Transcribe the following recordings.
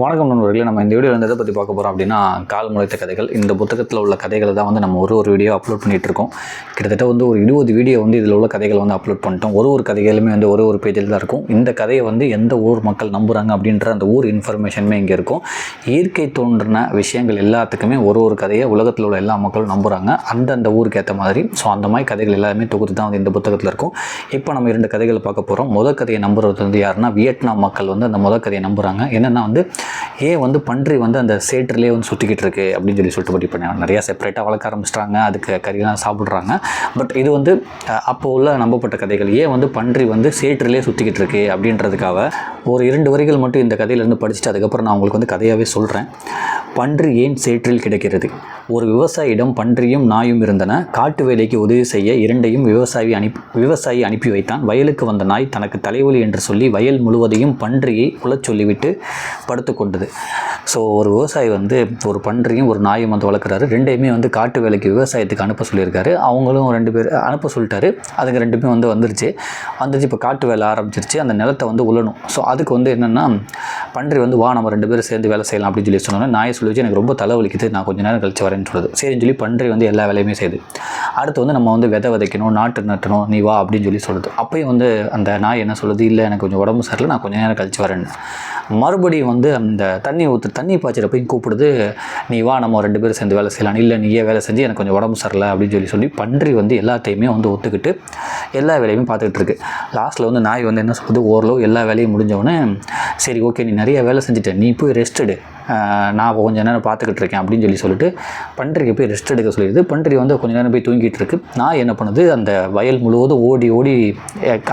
வணக்கம் நண்பர்களே நம்ம இந்த வீடியோ வந்து எதை பற்றி பார்க்க போகிறோம் அப்படின்னா கால் முளைத்த கதைகள். இந்த புத்தகத்தில் உள்ள கதைகளை தான் வந்து நம்ம ஒரு ஒரு வீடியோ அப்லோட் பண்ணிகிட்டு இருக்கோம். கிட்டத்தட்ட வந்து ஒரு இருபது வீடியோ வந்து இதில் உள்ள கதைகள் வந்து அப்லோட் பண்ணிட்டோம். ஒரு ஒரு கதைகளுமே வந்து ஒரு ஒரு பேஜில் தான் இருக்கும். இந்த கதையை வந்து எந்த ஊர் மக்கள் நம்புகிறாங்க அப்படின்ற அந்த ஊர் இன்ஃபர்மேஷனுமே இங்கே இருக்கும். இயற்கை தோன்றின விஷயங்கள் எல்லாத்துக்குமே ஒரு ஒரு கதையை உலகத்தில் உள்ள எல்லா மக்களும் நம்புகிறாங்க அந்தந்த ஊருக்கு ஏற்ற மாதிரி. ஸோ அந்த மாதிரி கதைகள் எல்லாமே தொகுத்து தான் வந்து இந்த புத்தகத்தில் இருக்கும். இப்போ நம்ம இரண்டு கதைகளை பார்க்க போகிறோம் முதல் கதையை நம்புறது வந்து யாருன்னா வியட்நாம் மக்கள் வந்து அந்த முதல் கதையை நம்புகிறாங்க என்னென்னா வந்து ஏன் வந்து பன்றி வந்து அந்த சேற்றுலேயே வந்து சுற்றிக்கிட்டு இருக்கு அப்படின்னு சொல்லி சொல்லிட்டு படி பண்ணாங்க நிறையா செப்பரேட்டாக வளர்க்க ஆரம்பிச்சிட்டாங்க. அதுக்கு கறிலாம் சாப்பிட்றாங்க. பட் இது வந்து அப்போ உள்ள நம்பப்பட்ட கதைகள். ஏன் வந்து பன்றி வந்து சேற்றுலேயே சுற்றிக்கிட்டு இருக்கு அப்படின்றதுக்காக ஒரு இரண்டு வரிகள் மட்டும் இந்த கதையிலேருந்து படிச்சுட்டு அதுக்கப்புறம் நான் உங்களுக்கு வந்து கதையாகவே சொல்கிறேன் பன்றி ஏன் சேற்றில் கிடைக்கிறது? ஒரு விவசாயியிடம் பன்றியும் நாயும் இருந்தன. காட்டு வேலைக்கு உதவி செய்ய இரண்டையும் விவசாயி அனுப்பி விவசாயி அனுப்பி வைத்தான். வயலுக்கு வந்த நாய் தனக்கு தலைவலி என்று சொல்லி வயல் முழுவதையும் பன்றியை உழச் சொல்லிவிட்டு படுத்து கொண்டது. ஸோ ஒரு விவசாயி வந்து ஒரு பன்றியும் ஒரு நாயும் வந்து வளர்க்குறாரு. ரெண்டையுமே வந்து காட்டு வேலைக்கு விவசாயத்துக்கு அனுப்ப சொல்லியிருக்காரு. அவங்களும் ரெண்டு பேர் அனுப்ப சொல்லிட்டாரு. அதுங்க ரெண்டுமே வந்து வந்துருச்சு. வந்துருச்சு. இப்போ காட்டு வேலை ஆரம்பிச்சிருச்சு. அந்த நிலத்தை வந்து உழணும். ஸோ அதுக்கு வந்து என்னென்னா பன்றி வந்து வா நம்ம ரெண்டு பேரும் சேர்ந்து வேலை செய்யலாம் அப்படின்னு சொல்லி சொன்னோன்னே நாயை சொல்லி வச்சு எனக்கு ரொம்ப தலைவலிக்குது. நான் கொஞ்சம் நேரம் கழிச்சு வரேன்னு சொல்லுது சரின்னு சொல்லி பன்றி வந்து எல்லா வேலையுமே செய்யுது. அடுத்து வந்து நம்ம வந்து விதை விதைக்கணும் நாட்டு நட்டணும் நீ வா அப்படின்னு சொல்லி சொல்லுது அப்பயும் வந்து அந்த நாய் என்ன சொல்லுது? இல்லை எனக்கு கொஞ்சம் உடம்பு சரியில்லை நான் கொஞ்சம் நேரம் கழிச்சு வரேன்னு. மறுபடியும் வந்து அந்த தண்ணி ஊற்று தண்ணி பாய்ச்சிற போய் கூப்பிடுது நீ வா நம்ம ரெண்டு பேரும் சேர்ந்து வேலை செய்யலாம். இல்லை நீயே வேலை செஞ்சு எனக்கு கொஞ்சம் உடம்பு சரியில்லை அப்படின்னு சொல்லி சொல்லி பன்றி வந்து எல்லாத்தையுமே வந்து ஒத்துக்கிட்டு எல்லா வேலையுமே பார்த்துக்கிட்டு இருக்கு. லாஸ்ட்டில் வந்து நாய் வந்து என்ன சொல்லுது? ஓரளவு எல்லா வேலையும் முடிஞ்சவொடனே சரி ஓகே நீ நிறைய வேலை செஞ்சுட்டேன். நீ போய் ரெஸ்ட் எடு. நான் நான் கொஞ்சம் நேரம் பார்த்துக்கிட்டு இருக்கேன் அப்படின்னு சொல்லி சொல்லிட்டு பன்றிக்கு போய் ரெஸ்ட் எடுக்க சொல்லிடுது. பன்றி வந்து கொஞ்ச நேரம் போய் தூங்கிட்டு இருக்கு. நான் என்ன பண்ணுது அந்த வயல் முழுவதும் ஓடி ஓடி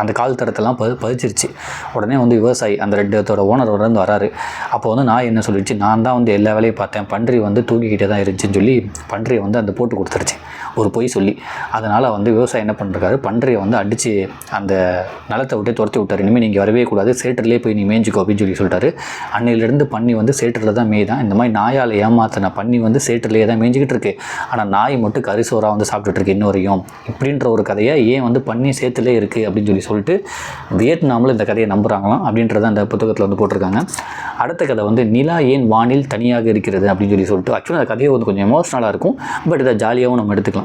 அந்த கால் தடத்தெல்லாம் ப பதிச்சிருச்சு. உடனே வந்து விவசாயி அந்த ரெட்டத்தோட ஓனர் வந்து வராரு. அப்போ வந்து நான் என்ன சொல்லிடுச்சு நான் தான் வந்து எல்லா வேலையும் பார்த்தேன். பன்றி வந்து தூங்கிக்கிட்டே தான் இருந்துச்சுன்னு சொல்லி பன்றியை வந்து அந்த போட்டு கொடுத்துருச்சு ஒரு பொய் சொல்லி அதனால் வந்து விவசாயி என்ன பண்ணுறாரு பன்றியை வந்து அடித்து அந்த நிலத்தை விட்டு துரத்தி விட்டார். இனிமேல் நீங்கள் வரவே கூடாது. சேட்டர்லேயே போய் நீ மேய்ஞ்சிக்கோ அப்படின்னு சொல்லி சொல்லிட்டாரு. அன்னையிலேருந்து பன்னி வந்து சேட்டரில் தான் மேய்தான். இந்த மாதிரி நாயால் ஏமாத்தின பன்னி வந்து சேட்டர்லேயே தான் மேய்ஞ்சிக்கிட்டு இருக்கு. ஆனால் நாய் மட்டும் கரிசோராக வந்து சாப்பிட்டுட்டு இருக்கு இன்ன வரையும் இப்படின்ற ஒரு கதையை ஏன் வந்து பன்னி சேத்துலேயே இருக்குது அப்படின்னு சொல்லி சொல்லிட்டு வியட்நாமில் இந்த கதையை நம்புகிறாங்களாம் அப்படின்றத அந்த புத்தகத்தில் வந்து போட்டிருக்காங்க. அடுத்த கதை வந்து நிலா ஏன் வானில் தனியாக இருக்கிறது அப்படின்னு சொல்லி சொல்லிட்டு ஆக்சுவலாக அந்த கதையை வந்து கொஞ்சம் எமோஷனலாக இருக்கும். பட் இதை ஜாலியாகவும் நம்ம எடுத்துக்கலாம்.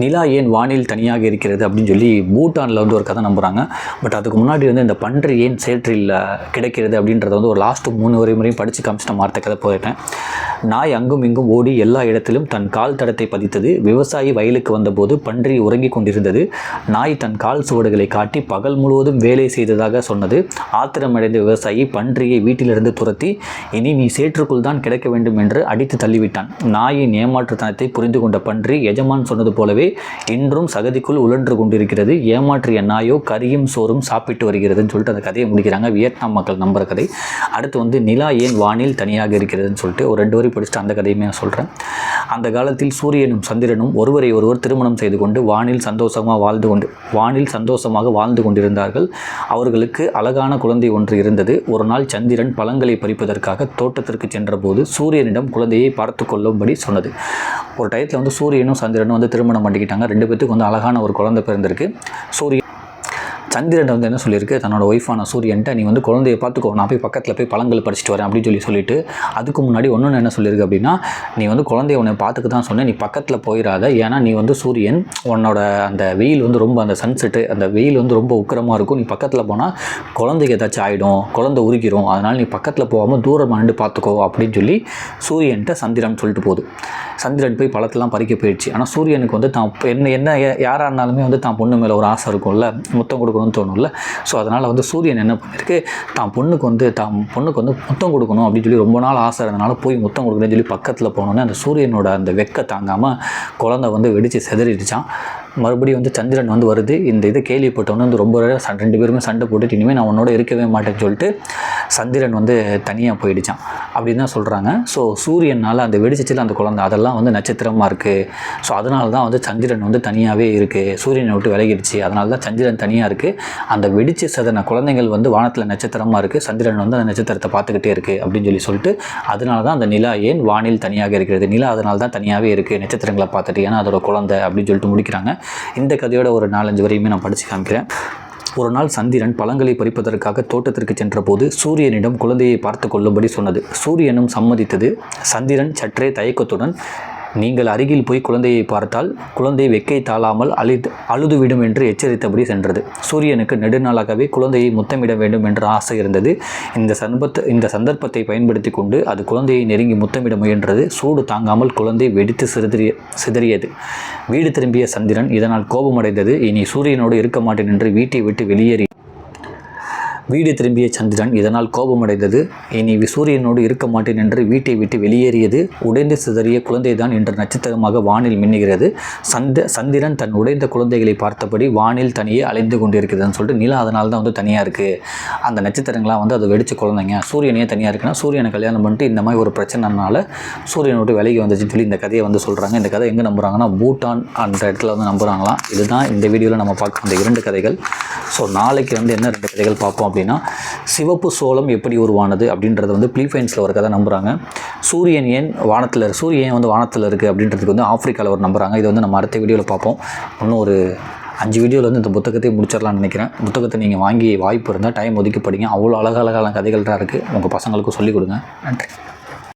நிலா ஏன் வானில் தனியாக இருக்கிறது அப்படின்னு சொல்லி பூட்டானில் வந்து ஒரு கதை நம்புகிறாங்க பட் அதுக்கு முன்னாடி வந்து இந்த பன்றி ஏன் சேற்றில் கிடைக்கிறது அப்படின்றத வந்து ஒரு லாஸ்ட்டு மூணு வரை முறையும் படித்து காமிச்சிட்ட மார்த்த கதை போயிட்டேன். நாய் அங்கும் இங்கும் ஓடி எல்லா இடத்திலும் தன் கால் தடத்தை பதித்தது. விவசாயி வயலுக்கு வந்தபோது பன்றி உறங்கிக் கொண்டிருந்தது. நாய் தன் கால் சுவடுகளை காட்டி பகல் முழுவதும் வேலை செய்ததாக சொன்னது. ஆத்திரமடைந்த விவசாயி பன்றியை வீட்டிலிருந்து துரத்தி இனி நீ சேற்றுக்குள் தான் கிடைக்க வேண்டும் என்று அடித்து தள்ளிவிட்டான். நாயின் ஏமாற்றுத்தனத்தை புரிந்து கொண்ட பன்றி எஜமான் சொன்னது போலவே இன்றும் சகதிக்குள் உழன்று கொண்டிருக்கிறது. ஏமாற்றிய நாயோ கரியும் சோறும் சாப்பிட்டு வருகிறதுன்னு சொல்லிட்டு அந்த கதையை முடிக்கிறாங்க வியட்நாம் மக்கள் நம்புற கதை. அடுத்து வந்து நிலா ஏன் வானில் தனியாக இருக்கிறதுன்னு சொல்லிட்டு ஒரு ரெண்டு வரி படிச்சுட்டு அந்த கதையுமே நான் சொல்கிறேன் அந்த காலத்தில் சூரியனும் சந்திரனும் ஒருவரை ஒருவர் திருமணம் செய்து கொண்டு வானில் சந்தோஷமாக வாழ்ந்து கொண்டு வானில் சந்தோஷமாக வாழ்ந்து கொண்டிருந்தார்கள். அவர்களுக்கு அழகான குழந்தை ஒன்று இருந்தது. ஒரு நாள் சந்திரன் பழங்களை பறிப்பதற்காக தோட்டத்திற்கு சென்றபோது சூரியனிடம் குழந்தையை பார்த்து கொள்ளும்படி சொன்னது. ஒரு டயத்தில் வந்து சூரியனும் சந்திரனும் வந்து திருமணம் பண்ணிக்கிட்டாங்க. ரெண்டு பேர்த்துக்கு வந்து அழகான ஒரு குழந்தை பிறந்திருக்கு. சூரியன் சந்திரன் வந்து என்ன சொல்லியிருக்கு? தன்னோட ஒய்ஃபான சூரியன்ட்ட நீ வந்து குழந்தைய பார்த்துக்கோ நான் போய் பக்கத்தில் போய் பழங்கள் பறிச்சிட்டு வரேன் அப்படின்னு சொல்லி சொல்லிட்டு அதுக்கு முன்னாடி ஒன்று என்ன சொல்லியிருக்கு அப்படின்னா நீ வந்து குழந்தைய உன்னை பார்த்துக்க தான் சொன்னேன் நீ பக்கத்தில் போயிடாத ஏன்னா நீ வந்து சூரியன் உன்னோட அந்த வெயில் வந்து ரொம்ப அந்த சன்செட்டு அந்த வெயில் வந்து ரொம்ப உக்கிரமாக இருக்கும். நீ பக்கத்தில் போனால் குழந்தைக்கு ஏதாச்சும் ஆகிடும் குழந்தை உருகிடும் அதனால் நீ பக்கத்தில் போகாமல் தூரமாக நின்று பார்த்துக்கோ அப்படின்னு சொல்லி சூரியன்ட்ட சந்திரன் சொல்லிட்டு போகுது. சந்திரன் போய் பழத்தெல்லாம் பறிக்க போயிடுச்சு ஆனால் சூரியனுக்கு வந்து தான் என்ன என்ன யாராக இருந்தாலுமே வந்து தான் பொண்ணு மேலே ஒரு ஆசை இருக்கும்ல. முத்தம் கொடுக்கணும்னு தோணும்ல. ஸோ அதனால் வந்து சூரியன் என்ன பண்ணியிருக்கு தான் பொண்ணுக்கு வந்து தான் பொண்ணுக்கு வந்து முத்தம் கொடுக்கணும் அப்படின்னு சொல்லி ரொம்ப நாள் ஆசை இருந்தனால போய் முத்தம் கொடுக்குறேன்னு சொல்லி பக்கத்தில் போனோன்னே அந்த சூரியனோட அந்த வெக்க தாங்காமல் குழந்தை வந்து வெடித்து செதறிடுச்சான் மறுபடியும் வந்து சந்திரன் வந்து வருது. இந்த இதை கேள்விப்பட்டவொன்னே வந்து ரொம்ப சண்டை ரெண்டு பேருமே சண்டை போட்டுட்டு இனிமேல் நான் உன்னோட இருக்கவே மாட்டேன்னு சொல்லிட்டு சந்திரன் வந்து தனியாக போயிடுச்சான் அப்படின்னு தான் சொல்கிறாங்க ஸோ சூரியனால் அந்த வெடிச்சிச்சில் அந்த குழந்தை அதெல்லாம் வந்து நட்சத்திரமாக இருக்குது ஸோ அதனால தான் வந்து சந்திரன் வந்து தனியாகவே இருக்குது சூரியனை விட்டு விலகிடுச்சு. அதனால தான் சந்திரன் தனியாக இருக்குது அந்த வெடிச்சு சதன குழந்தைகள் வந்து வானத்தில் நட்சத்திரமாக இருக்குது சந்திரன் வந்து அந்த நட்சத்திரத்தை பார்த்துக்கிட்டே இருக்குது அப்படின்னு சொல்லி சொல்லிட்டு அதனால தான் அந்த நிலா ஏன் வானில் தனியாக இருக்கிறது? நிலா அதனால தான் தனியாகவே இருக்குது நட்சத்திரங்களை பார்த்துட்டு ஏன்னா அதோட குழந்தை அப்படின்னு சொல்லிட்டு முடிக்கிறாங்க. இந்த கதையோட ஒரு நாலஞ்சு வரையுமே நான் படித்து காமிக்கிறேன். ஒரு நாள் சந்திரன் பழங்களை பறிப்பதற்காக தோட்டத்திற்கு சென்றபோது சூரியனிடம் குழந்தையை பார்த்து கொள்ளும்படி சொன்னது. சூரியனும் சம்மதித்தது. சந்திரன் சற்றே தயக்கத்துடன் நீங்கள் அருகில் போய் குழந்தையை பார்த்தால் குழந்தை வெக்கை தாளாமல் அழி அழுதுவிடும் என்று எச்சரித்தபடி சென்றது. சூரியனுக்கு நெடுநாளாகவே குழந்தையை முத்தமிட வேண்டும் என்ற ஆசை இருந்தது. இந்த சந்தர்ப்பத்தை இந்த சந்தர்ப்பத்தை பயன்படுத்தி கொண்டு அது குழந்தையை நெருங்கி முத்தமிட முயன்றது. சூடு தாங்காமல் குழந்தை வெடித்து சிதறிய சிதறியது. வீடு திரும்பிய சந்திரன் இதனால் கோபமடைந்தது. இனி சூரியனோடு இருக்க மாட்டேன் என்று வீட்டை விட்டு வெளியேறி வீடு திரும்பிய சந்திரன் இதனால் கோபமடைந்தது. இனி சூரியனோடு இருக்க மாட்டேன் என்று வீட்டை விட்டு வெளியேறியது. உடைந்து சிதறிய குழந்தைதான் இன்று நட்சத்திரமாக வானில் மின்னுகிறது. சந்த சந்திரன் தன் உடைந்த குழந்தைகளை பார்த்தபடி வானில் தனியே அலைந்து கொண்டிருக்குதுன்னு சொல்லிட்டு நிலா அதனால தான் வந்து தனியாக இருக்குது அந்த நட்சத்திரங்களாம் வந்து அது வெடிச்சு குழந்தைங்க. சூரியனே தனியாக இருக்குன்னா சூரியனை கல்யாணம் பண்ணிட்டு இந்த மாதிரி ஒரு பிரச்சனைனால சூரியனோடு விலகி வந்துச்சுன்னு சொல்லி இந்த கதையை வந்து சொல்கிறாங்க இந்த கதை எங்கே நம்புகிறாங்கன்னா பூட்டான் அந்த இடத்துல வந்து நம்புகிறாங்களாம் இதுதான் இந்த வீடியோவில் நம்ம பார்க்க அந்த இரண்டு கதைகள். ஸோ நாளைக்கு வந்து என்ன ரெண்டு கதைகள் பார்ப்போம் அப்படின்னு சிவப்பு சோளம் எப்படி உருவானது அப்படின்றத வந்து பிலிப்பைன்ஸில் ஒரு கதை நம்புகிறாங்க சூரியன் ஏன் வானத்தில் சூரியன் ஏன் வந்து வானத்தில் இருக்குது அப்படின்றதுக்கு வந்து ஆஃப்ரிக்காவில் ஒரு நம்புகிறாங்க இது வந்து நம்ம அடுத்த வீடியோவில் பார்ப்போம். இன்னும் ஒரு அஞ்சு வீடியோவில் வந்து இந்த புத்தகத்தையும் முடிச்சிடலாம்னு நினைக்கிறேன். புத்தகத்தை நீங்கள் வாங்கி வாய்ப்பு இருந்தால் டைம் ஒதுக்கி படிங்க. அவ்வளோ அழகழகான கதைகள்லாம் இருக்குது உங்கள் பசங்களுக்கும் சொல்லிக் கொடுங்க. நன்றி.